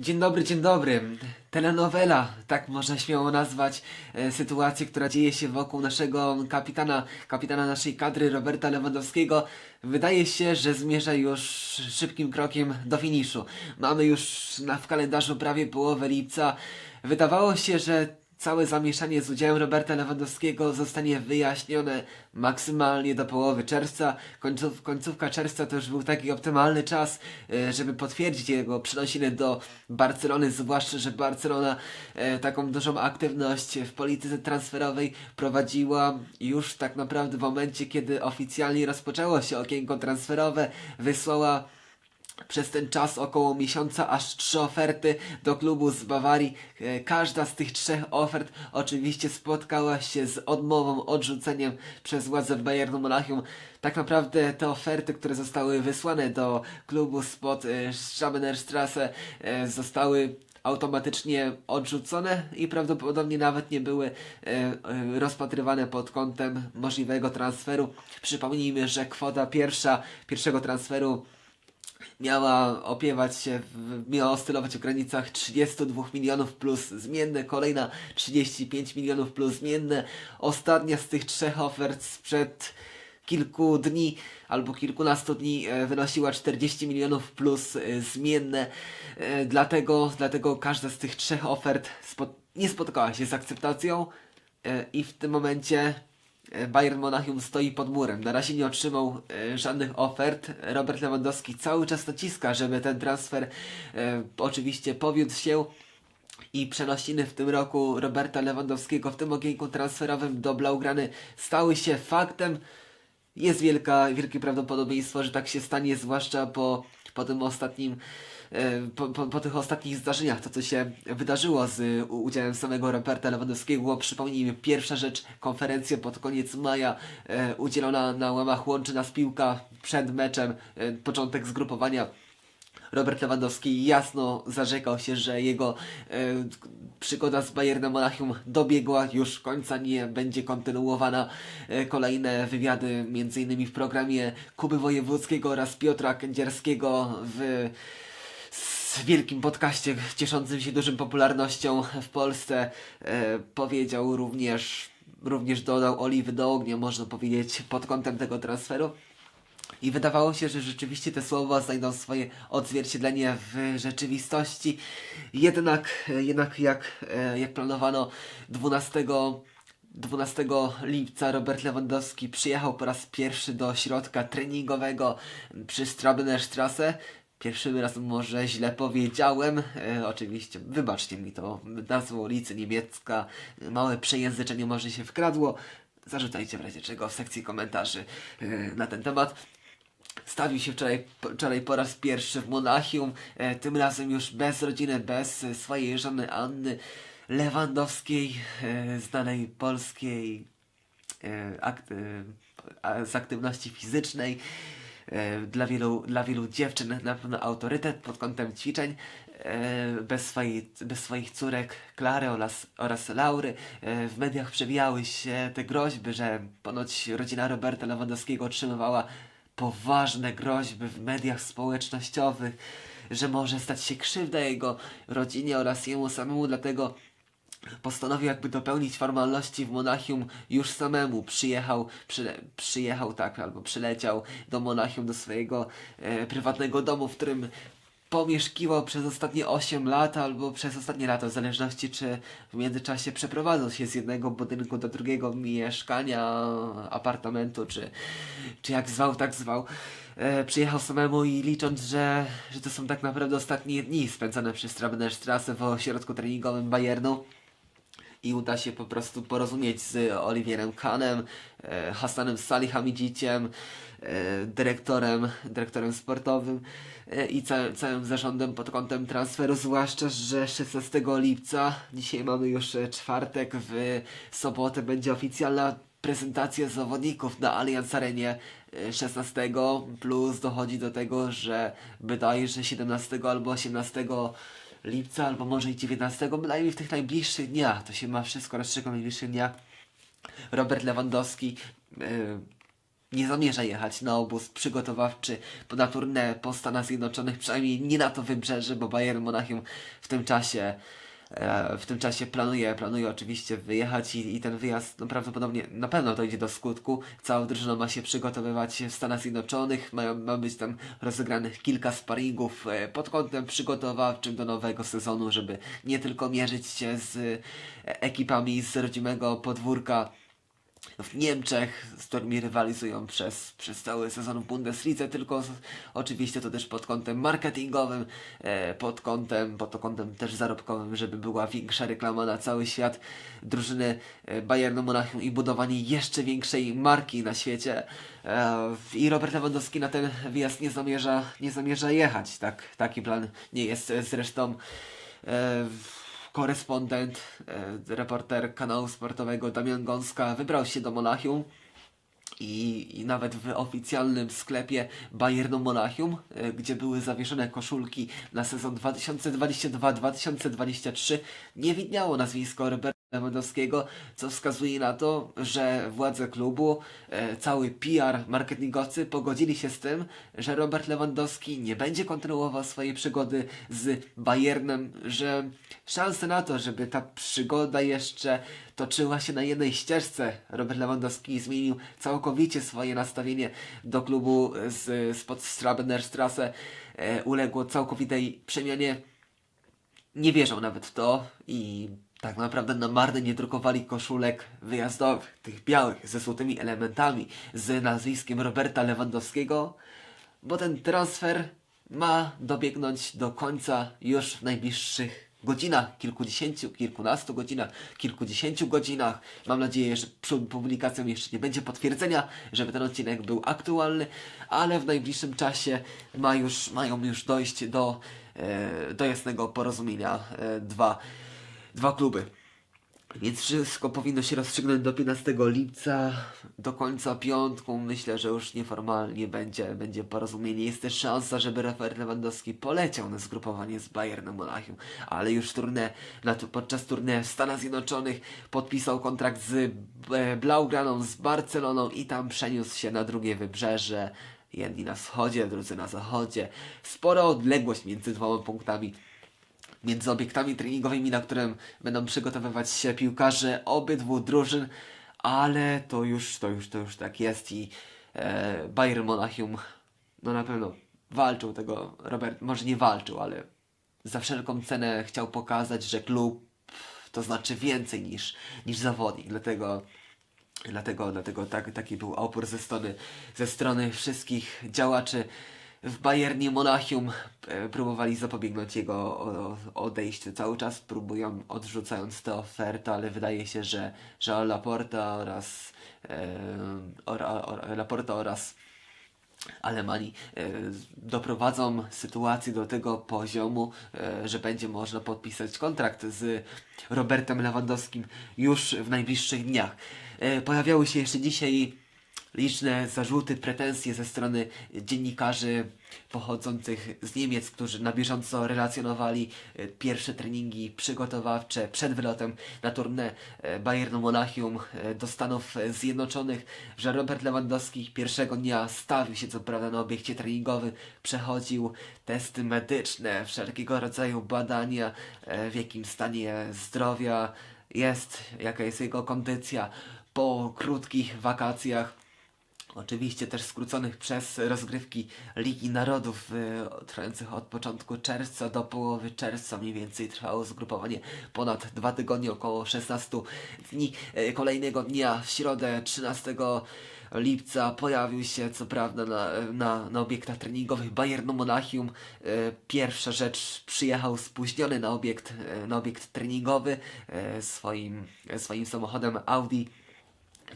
Dzień dobry, dzień dobry. Telenowela, tak można śmiało nazwać e, sytuację, która dzieje się wokół naszego kapitana, kapitana naszej kadry Roberta Lewandowskiego. Wydaje się, że zmierza już szybkim krokiem do finiszu. Mamy już na, w kalendarzu prawie połowę lipca. Wydawało się, że Całe zamieszanie z udziałem Roberta Lewandowskiego zostanie wyjaśnione maksymalnie do połowy czerwca. Końców, końcówka czerwca to już był taki optymalny czas, e, żeby potwierdzić jego przenosiny do Barcelony, zwłaszcza, że Barcelona e, taką dużą aktywność w polityce transferowej prowadziła już tak naprawdę w momencie, kiedy oficjalnie rozpoczęło się okienko transferowe, wysłała przez ten czas około miesiąca aż trzy oferty do klubu z Bawarii. E, Każda z tych trzech ofert oczywiście spotkała się z odmową, odrzuceniem przez władze Bayernu Monachium. Tak naprawdę te oferty, które zostały wysłane do klubu spod e, Schabenerstrasse e, zostały automatycznie odrzucone i prawdopodobnie nawet nie były e, rozpatrywane pod kątem możliwego transferu. Przypomnijmy, że kwota pierwsza, pierwszego transferu miała opiewać się, miała oscylować w granicach 32 milionów plus zmienne, kolejna 35 milionów plus zmienne. Ostatnia z tych trzech ofert sprzed kilku dni albo kilkunastu dni e, wynosiła 40 milionów plus e, zmienne. E, Dlatego, dlatego każda z tych trzech ofert nie spotkała się z akceptacją i w tym momencie Bayern Monachium stoi pod murem. Na razie nie otrzymał e, żadnych ofert. Robert Lewandowski cały czas naciska, żeby ten transfer e, oczywiście powiódł się. I przenosiny w tym roku Roberta Lewandowskiego w tym okienku transferowym do Blaugrany stały się faktem. Jest wielka, wielkie prawdopodobieństwo, że tak się stanie, zwłaszcza po, po tym ostatnim, e, po, po, po tych ostatnich zdarzeniach, to co się wydarzyło z udziałem samego Roberta Lewandowskiego. Przypomnijmy, pierwsza rzecz, konferencja pod koniec maja e, udzielona na łamach Łączy nas piłka przed meczem, e, początek zgrupowania. Robert Lewandowski jasno zarzekał się, że jego e, przygoda z Bayernem Monachium dobiegła już końca, nie będzie kontynuowana. E, kolejne wywiady, m.in. w programie Kuby Wojewódzkiego oraz Piotra Kędzierskiego w wielkim podcaście cieszącym się dużą popularnością w Polsce e, powiedział również, również dodał oliwy do ognia, można powiedzieć, pod kątem tego transferu. I wydawało się, że rzeczywiście te słowa znajdą swoje odzwierciedlenie w rzeczywistości. Jednak, jednak jak, e, jak planowano 12, 12 lipca Robert Lewandowski przyjechał po raz pierwszy do środka treningowego przy Strabenerstrasse. Pierwszym razem może źle powiedziałem, e, oczywiście, wybaczcie mi to, nazwa ulicy niemiecka, małe przejęzyczenie może się wkradło. Zarzucajcie w razie czego w sekcji komentarzy e, na ten temat. Stawił się wczoraj, wczoraj po raz pierwszy w Monachium, e, tym razem już bez rodziny, bez swojej żony Anny Lewandowskiej, e, znanej polskiej e, akt, e, a- z aktywności fizycznej. E, dla, wielu, dla wielu dziewczyn na pewno autorytet pod kątem ćwiczeń. E, bez, swojej, bez swoich córek Klary oraz, oraz Laury. E, w mediach przewijały się te groźby, że ponoć rodzina Roberta Lewandowskiego otrzymywała poważne groźby w mediach społecznościowych, że może stać się krzywda jego rodzinie oraz jemu samemu, dlatego postanowił jakby dopełnić formalności w Monachium już samemu. Przyjechał, przyle, przyjechał tak, albo przyleciał do Monachium, do swojego e, prywatnego domu, w którym pomieszkiwał przez ostatnie 8 lat, albo przez ostatnie lata, w zależności czy w międzyczasie przeprowadzał się z jednego budynku do drugiego mieszkania, apartamentu, czy, czy jak zwał, tak zwał. E, przyjechał samemu i licząc, że, że to są tak naprawdę ostatnie dni spędzone przez Strabenerstrasse w ośrodku treningowym Bayernu i uda się po prostu porozumieć z Oliwierem Kahnem, e, Hassanem Salihamidziciem, e, dyrektorem, dyrektorem sportowym e, i ca całym zarządem pod kątem transferu, zwłaszcza, że 16 lipca, dzisiaj mamy już czwartek, w sobotę będzie oficjalna prezentacja zawodników na Allianz Arenie e, 16 plus dochodzi do tego, że wydaje, że 17 albo 18 lipca, albo może i 19, bynajmniej w tych najbliższych dniach, to się ma wszystko rozstrzygnąć w najbliższych dniach. Robert Lewandowski e, nie zamierza jechać na obóz przygotowawczy na turnę po Stanach Zjednoczonych, przynajmniej nie na to wybrzeże, bo Bayern Monachium w tym czasie w tym czasie planuje, planuje oczywiście wyjechać i, i ten wyjazd no, prawdopodobnie na pewno dojdzie do skutku. Cała drużyna ma się przygotowywać w Stanach Zjednoczonych, ma, ma być tam rozegranych kilka sparingów e, pod kątem przygotowawczym do nowego sezonu, żeby nie tylko mierzyć się z e, ekipami z rodzimego podwórka w Niemczech, z którymi rywalizują przez, przez cały sezon w Bundeslidze, tylko z, oczywiście to też pod kątem marketingowym, e, pod kątem, pod kątem też zarobkowym, żeby była większa reklama na cały świat drużyny e, Bayernu Monachium i budowanie jeszcze większej marki na świecie. E, I Robert Lewandowski na ten wyjazd nie zamierza, nie zamierza jechać. Tak, taki plan nie jest zresztą. E, korespondent, e, reporter kanału sportowego Damian Gąska wybrał się do Monachium i, i nawet w oficjalnym sklepie Bayernu Monachium, e, gdzie były zawieszone koszulki na sezon 2022-2023, nie widniało nazwisko Roberta Lewandowskiego, co wskazuje na to, że władze klubu, e, cały PR, marketingowcy pogodzili się z tym, że Robert Lewandowski nie będzie kontynuował swojej przygody z Bayernem, że szanse na to, żeby ta przygoda jeszcze toczyła się na jednej ścieżce. Robert Lewandowski zmienił całkowicie swoje nastawienie do klubu z, spod Strabenerstrasse, e, uległo całkowitej przemianie nie wierzą nawet w to i tak naprawdę na marne nie drukowali koszulek wyjazdowych, tych białych, ze złotymi elementami, z nazwiskiem Roberta Lewandowskiego, bo ten transfer ma dobiegnąć do końca już w najbliższych godzinach, kilkudziesięciu, kilkunastu godzinach, kilkudziesięciu godzinach. Mam nadzieję, że przed publikacją jeszcze nie będzie potwierdzenia, żeby ten odcinek był aktualny, ale w najbliższym czasie ma już, mają już dojść do, e, do jasnego porozumienia e, dwa, dwa kluby. Więc wszystko powinno się rozstrzygnąć do 15 lipca, do końca piątku. Myślę, że już nieformalnie będzie, będzie porozumienie. Jest też szansa, żeby Robert Lewandowski poleciał na zgrupowanie z Bayernem Monachium, ale już turnę, na, podczas turnie w Stanach Zjednoczonych podpisał kontrakt z e, Blaugraną, z Barceloną i tam przeniósł się na drugie wybrzeże. Jedni na wschodzie, drudzy na zachodzie. Spora odległość między dwoma punktami między obiektami treningowymi, na którym będą przygotowywać się piłkarze obydwu drużyn, ale to już, to już, to już tak jest i e, Bayern Monachium no na pewno walczył tego, Robert może nie walczył, ale za wszelką cenę chciał pokazać, że klub to znaczy więcej niż, niż zawodnik, dlatego Dlatego, dlatego tak, taki był opór ze strony, ze strony wszystkich działaczy w Bayernie Monachium. E, Próbowali zapobiegnąć jego odejściu. Cały czas próbują odrzucając tę ofertę, ale wydaje się, że, że Laporta oraz e, Laporta oraz Alemanii e, doprowadzą sytuację do tego poziomu, że będzie można podpisać kontrakt z Robertem Lewandowskim już w najbliższych dniach. Pojawiały się jeszcze dzisiaj liczne zarzuty, pretensje ze strony dziennikarzy pochodzących z Niemiec, którzy na bieżąco relacjonowali e, pierwsze treningi przygotowawcze przed wylotem na turnę e, Bayernu Monachium e, do Stanów Zjednoczonych, że Robert Lewandowski pierwszego dnia stawił się co prawda na obiekcie treningowym, przechodził testy medyczne, wszelkiego rodzaju badania, w jakim stanie zdrowia jest, jaka jest jego kondycja po krótkich wakacjach. Oczywiście też skróconych przez rozgrywki Ligi Narodów y, trwających od początku czerwca do połowy czerwca mniej więcej trwało zgrupowanie ponad dwa tygodnie, około 16 dni. Y, kolejnego dnia w środę 13 lipca pojawił się co prawda na, na, na obiektach treningowych Bayernu Monachium. Y, Pierwsza rzecz przyjechał spóźniony na obiekt, na obiekt treningowy swoim, swoim samochodem Audi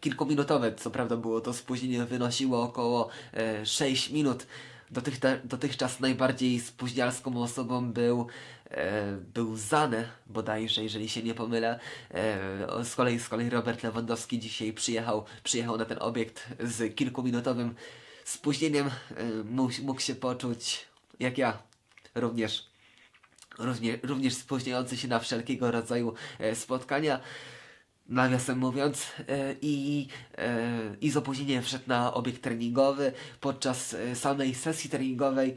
kilkuminutowe. Co prawda było to spóźnienie, wynosiło około e, 6 minut. Dotychta, dotychczas najbardziej spóźnialską osobą był, e, był Zane, bodajże, jeżeli się nie pomylę. E, z, kolei, z kolei Robert Lewandowski dzisiaj przyjechał, przyjechał na ten obiekt z kilkuminutowym spóźnieniem. E, mógł, mógł się poczuć jak ja, również Równie, również spóźniający się na wszelkiego rodzaju e, spotkania. Nawiasem mówiąc, e, i, e, i z opóźnieniem wszedł na obiekt treningowy. Podczas e, samej sesji treningowej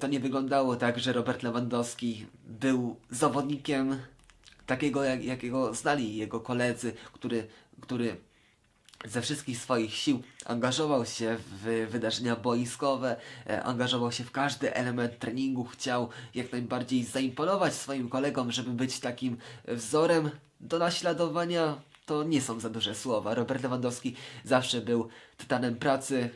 to nie wyglądało tak, że Robert Lewandowski był zawodnikiem takiego, jak, jakiego znali jego koledzy, który, który ze wszystkich swoich sił angażował się w wydarzenia boiskowe, angażował się w każdy element treningu, chciał jak najbardziej zaimponować swoim kolegom, żeby być takim wzorem do naśladowania. To nie są za duże słowa. Robert Lewandowski zawsze był tytanem pracy,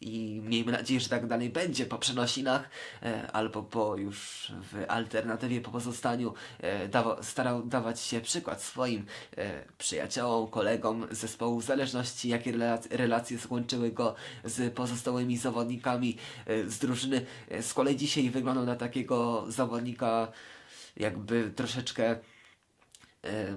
i miejmy nadzieję, że tak dalej będzie po przenosinach e, albo po już w alternatywie po pozostaniu e, starał dawać się przykład swoim e, przyjaciołom, kolegom zespołu w zależności jakie relac- relacje złączyły go z pozostałymi zawodnikami z drużyny. Z kolei dzisiaj wyglądał na takiego zawodnika jakby troszeczkę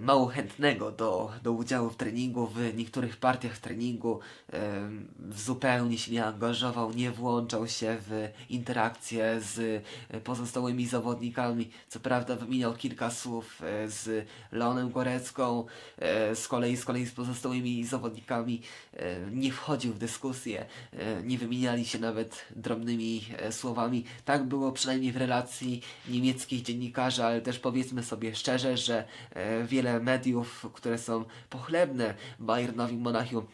mało chętnego do, do udziału w treningu, w niektórych partiach treningu e, zupełnie się nie angażował, nie włączał się w interakcje z e, pozostałymi zawodnikami. Co prawda wymieniał kilka słów e, z Leonem Gorecką, e, z kolei z kolei z pozostałymi zawodnikami e, nie wchodził w dyskusję, e, nie wymieniali się nawet drobnymi e, słowami. Tak było przynajmniej w relacji niemieckich dziennikarzy, ale też powiedzmy sobie szczerze, że e, wiele mediów, które są pochlebne Bayernowi Monachium,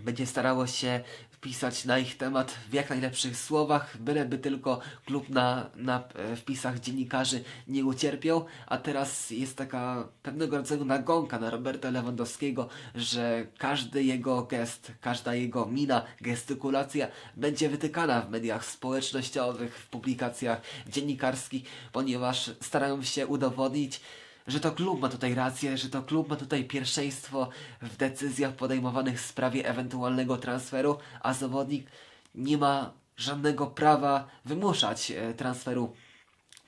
będzie starało się wpisać na ich temat w jak najlepszych słowach, byleby tylko klub na, na e, wpisach dziennikarzy nie ucierpiał, a teraz jest taka pewnego rodzaju nagonka na Roberta Lewandowskiego, że każdy jego gest, każda jego mina, gestykulacja będzie wytykana w mediach społecznościowych, w publikacjach dziennikarskich, ponieważ starają się udowodnić, że to klub ma tutaj rację, że to klub ma tutaj pierwszeństwo w decyzjach podejmowanych w sprawie ewentualnego transferu, a zawodnik nie ma żadnego prawa wymuszać e, transferu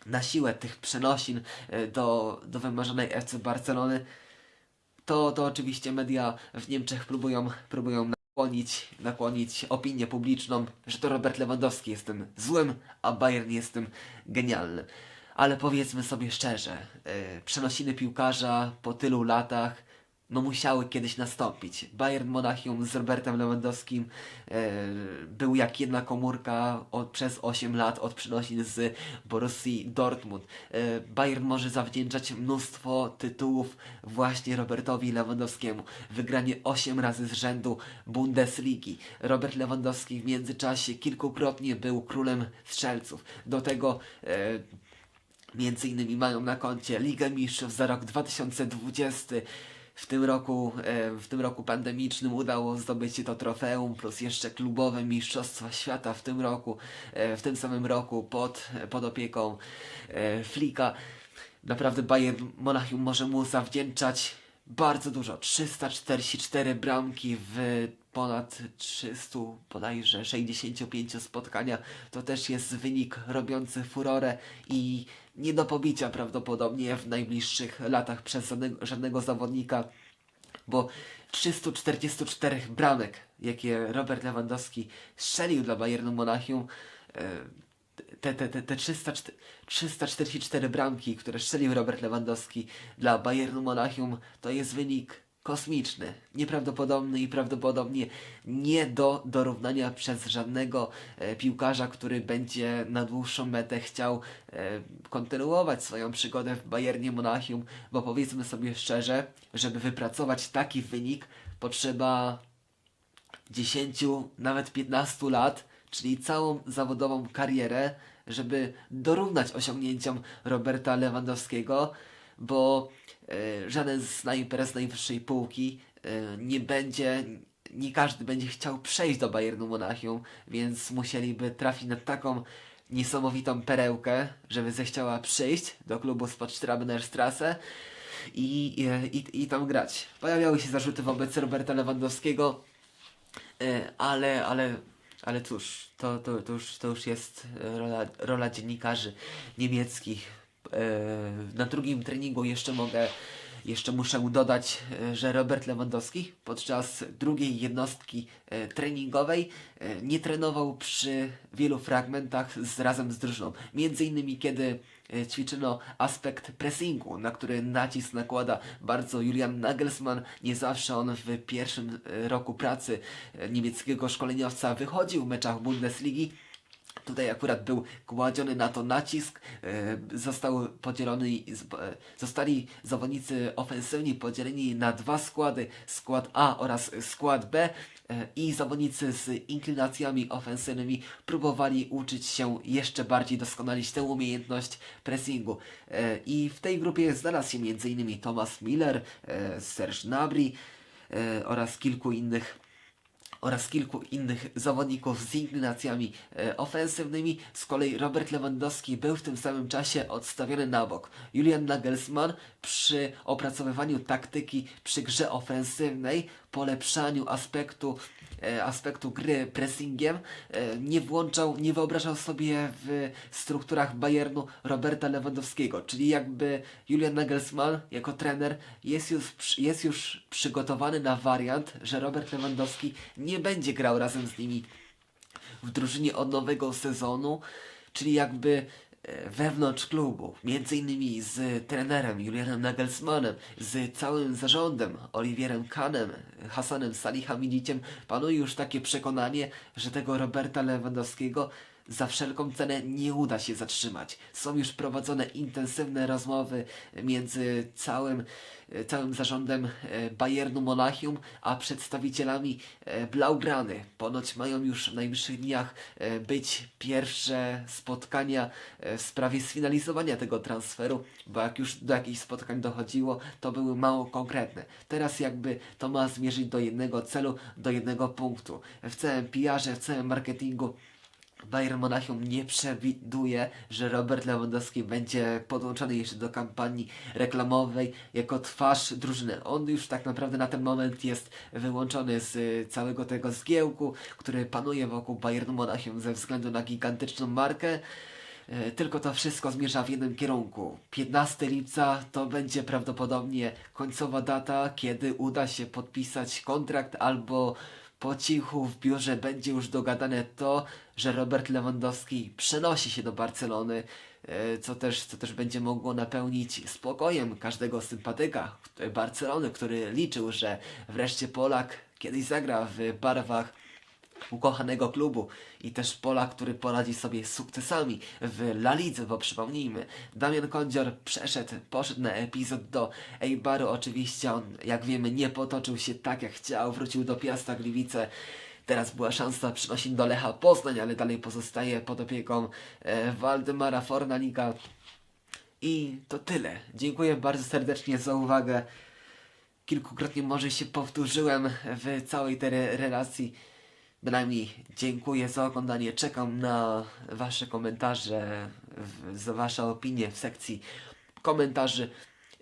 na siłę tych przenosin e, do, do wymarzonej FC Barcelony. To, to oczywiście media w Niemczech próbują, próbują nakłonić, nakłonić opinię publiczną, że to Robert Lewandowski jest tym złym, a Bayern jest tym genialnym. Ale powiedzmy sobie szczerze, yy, przenosiny piłkarza po tylu latach no musiały kiedyś nastąpić. Bayern Monachium z Robertem Lewandowskim e, był jak jedna komórka od, przez 8 lat od przenosin z Borussii Dortmund. E, Bayern może zawdzięczać mnóstwo tytułów właśnie Robertowi Lewandowskiemu. Wygranie 8 razy z rzędu Bundesligi. Robert Lewandowski w międzyczasie kilkukrotnie był królem strzelców. Do tego e, Między innymi mają na koncie Ligę Mistrzów za rok 2020. W tym roku, e, w tym roku pandemicznym udało zdobyć to trofeum, plus jeszcze klubowe Mistrzostwa Świata w tym roku, e, w tym samym roku pod, pod opieką e, Flika. Naprawdę Bayern Monachium może mu zawdzięczać bardzo dużo. 344 bramki w ponad 300, bodajże 65 spotkania. To też jest wynik robiący furorę i nie do pobicia prawdopodobnie w najbliższych latach przez żadnego, żadnego zawodnika, bo 344 bramek, jakie Robert Lewandowski strzelił dla Bayernu Monachium, e, te, te, te, te 300, 344 bramki, które strzelił Robert Lewandowski dla Bayernu Monachium, to jest wynik kosmiczny, nieprawdopodobny i prawdopodobnie nie do dorównania przez żadnego e, piłkarza, który będzie na dłuższą metę chciał e, kontynuować swoją przygodę w Bayernie Monachium, bo powiedzmy sobie szczerze, żeby wypracować taki wynik potrzeba 10, nawet 15 lat, czyli całą zawodową karierę, żeby dorównać osiągnięciom Roberta Lewandowskiego, bo e, żaden snajper z najwyższej półki e, nie będzie, nie każdy będzie chciał przejść do Bayernu Monachium, więc musieliby trafić na taką niesamowitą perełkę, żeby zechciała przyjść do klubu Sportstrabner Strasse i, i, i, tam grać. Pojawiały się zarzuty wobec Roberta Lewandowskiego, E, ale, ale, ale cóż, to, to, to, już, to już jest rola, rola dziennikarzy niemieckich. E, Na drugim treningu jeszcze mogę, Jeszcze muszę dodać, e, że Robert Lewandowski podczas drugiej jednostki e, treningowej nie trenował przy wielu fragmentach z, razem z drużyną. Między innymi kiedy ćwiczyno aspekt pressingu, na który nacisk nakłada bardzo Julian Nagelsmann. Nie zawsze on w pierwszym roku pracy niemieckiego szkoleniowca wychodził w meczach Bundesligi. Tutaj akurat był kładziony na to nacisk, e, został podzielony, e, zostali zawodnicy ofensywni podzieleni na dwa składy, skład A oraz skład B e, i zawodnicy z inklinacjami ofensywnymi próbowali uczyć się jeszcze bardziej doskonalić tę umiejętność pressingu. I w tej grupie znalazł się m.in. Thomas Miller, Serge Gnabry e, oraz kilku innych oraz kilku innych zawodników z inklinacjami e, ofensywnymi. Z kolei Robert Lewandowski był w tym samym czasie odstawiony na bok. Julian Nagelsmann przy opracowywaniu taktyki przy grze ofensywnej, polepszaniu aspektu, e, aspektu gry pressingiem, e, nie włączał, nie wyobrażał sobie w strukturach Bayernu Roberta Lewandowskiego, czyli jakby Julian Nagelsmann jako trener jest już, jest już przygotowany na wariant, że Robert Lewandowski nie będzie grał razem z nimi w drużynie od nowego sezonu, czyli jakby wewnątrz klubu, między innymi z trenerem Julianem Nagelsmannem, z całym zarządem, Oliwierem Kahnem, Hasanem Salihamidziciem, panuje już takie przekonanie, że tego Roberta Lewandowskiego za wszelką cenę nie uda się zatrzymać. Są już prowadzone intensywne rozmowy między całym, e, całym zarządem e, Bayernu Monachium, a przedstawicielami e, Blaugrany. Ponoć mają już w najbliższych dniach być pierwsze spotkania w sprawie sfinalizowania tego transferu, bo jak już do jakichś spotkań dochodziło, to były mało konkretne. Teraz jakby to ma zmierzyć do jednego celu, do jednego punktu. W całym PR-ze, w całym marketingu Bayern Monachium nie przewiduje, że Robert Lewandowski będzie podłączony jeszcze do kampanii reklamowej jako twarz drużyny. On już tak naprawdę na ten moment jest wyłączony z y, całego tego zgiełku, który panuje wokół Bayernu Monachium ze względu na gigantyczną markę. E, Tylko to wszystko zmierza w jednym kierunku. 15 lipca to będzie prawdopodobnie końcowa data, kiedy uda się podpisać kontrakt albo po cichu w biurze będzie już dogadane to, że Robert Lewandowski przenosi się do Barcelony, e, co też, co też będzie mogło napełnić spokojem każdego sympatyka e, Barcelony, który liczył, że wreszcie Polak kiedyś zagra w barwach ukochanego klubu i też Polak, który poradzi sobie z sukcesami w La Lidze, bo przypomnijmy, Damian Kondzior przeszedł, poszedł na epizod do Eibaru, oczywiście on, jak wiemy, nie potoczył się tak jak chciał, wrócił do Piasta Gliwice, teraz była szansa przynosić do Lecha Poznań, ale dalej pozostaje pod opieką e, Waldemara Fornalika i to tyle. Dziękuję bardzo serdecznie za uwagę. Kilkukrotnie może się powtórzyłem w całej tej re- relacji. Bynajmniej dziękuję za oglądanie. Czekam na Wasze komentarze, za Wasze opinie w sekcji komentarzy.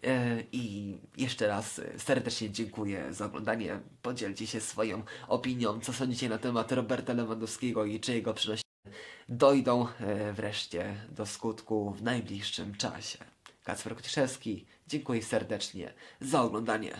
E, I jeszcze raz serdecznie dziękuję za oglądanie. Podzielcie się swoją opinią, co sądzicie na temat Roberta Lewandowskiego i czy jego przynosi dojdą e, wreszcie do skutku w najbliższym czasie. Kacper Kociszewski, dziękuję serdecznie za oglądanie.